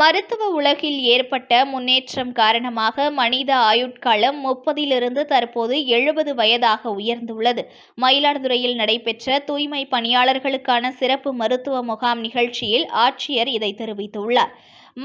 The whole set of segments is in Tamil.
மருத்துவ உலகில் ஏற்பட்ட முன்னேற்றம் காரணமாக மனித ஆயுட்காலம் முப்பதிலிருந்து தற்போது எழுபது வயதாக உயர்ந்துள்ளது. மயிலாடுதுறையில் நடைபெற்ற தூய்மை பணியாளர்களுக்கான சிறப்பு மருத்துவ முகாம் நிகழ்ச்சியில் ஆட்சியர் இதை தெரிவித்துள்ளார்.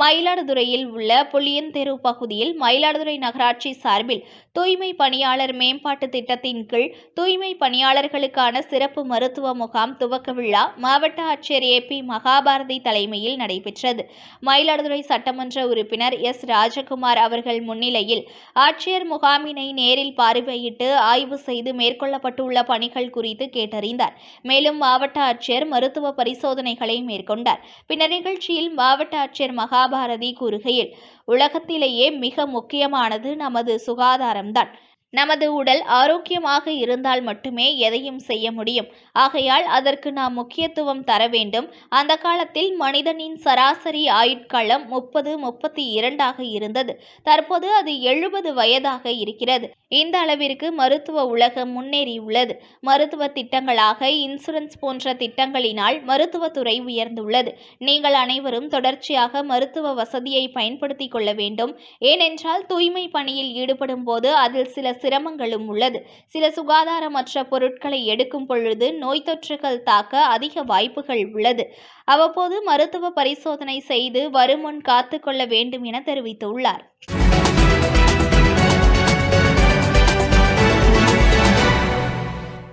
மயிலாடுதுறையில் உள்ள புளியந்தெரு பகுதியில் மயிலாடுதுறை நகராட்சி சார்பில் தூய்மை பணியாளர் மேம்பாட்டு திட்டத்தின் கீழ் தூய்மை பணியாளர்களுக்கான சிறப்பு மருத்துவ முகாம் துவக்க விழா மாவட்ட ஆட்சியர் ஏ பி மகாபாரதி தலைமையில் நடைபெற்றது. மயிலாடுதுறை சட்டமன்ற உறுப்பினர் எஸ் ராஜகுமார் அவர்கள் முன்னிலையில் ஆட்சியர் முகாமினை நேரில் பார்வையிட்டு ஆய்வு செய்து மேற்கொள்ளப்பட்டுள்ள பணிகள் குறித்து கேட்டறிந்தார். மேலும் மாவட்ட ஆட்சியர் மருத்துவ பரிசோதனைகளை மேற்கொண்டார். பின்னர் நிகழ்ச்சியில் மாவட்ட ஆட்சியர் மகா மகாபாரதி கூறுகையில் உலகத்திலேயே மிக முக்கியமானது நமது சுகாதாரம்தான். நமது உடல் ஆரோக்கியமாக இருந்தால் மட்டுமே எதையும் செய்ய முடியும். ஆகையால் அதற்கு நாம் முக்கியத்துவம் தர வேண்டும். அந்த காலத்தில் மனிதனின் சராசரி ஆயுட்காலம் முப்பது முப்பத்தி இரண்டாக இருந்தது. தற்போது அது எழுபது வயதாக இருக்கிறது. இந்த அளவிற்கு மருத்துவ உலகம் முன்னேறியுள்ளது மருத்துவ திட்டங்களாக இன்சூரன்ஸ் போன்ற திட்டங்களினால் மருத்துவத்துறை உயர்ந்துள்ளது. நீங்கள் அனைவரும் தொடர்ச்சியாக மருத்துவ வசதியை பயன்படுத்திக் கொள்ள வேண்டும். ஏனென்றால் தூய்மை பணியில் ஈடுபடும் போது அதில் சில சிரமங்களும் உள்ளது. சில சுகாதாரமற்ற பொருட்களை எடுக்கும் பொழுது நோய் தொற்றுகள் தாக்க அதிக வாய்ப்புகள் உள்ளது. அவ்வப்போது மருத்துவ பரிசோதனை செய்து வருமுன் காத்துக்கொள்ள வேண்டும் என தெரிவித்துள்ளார்.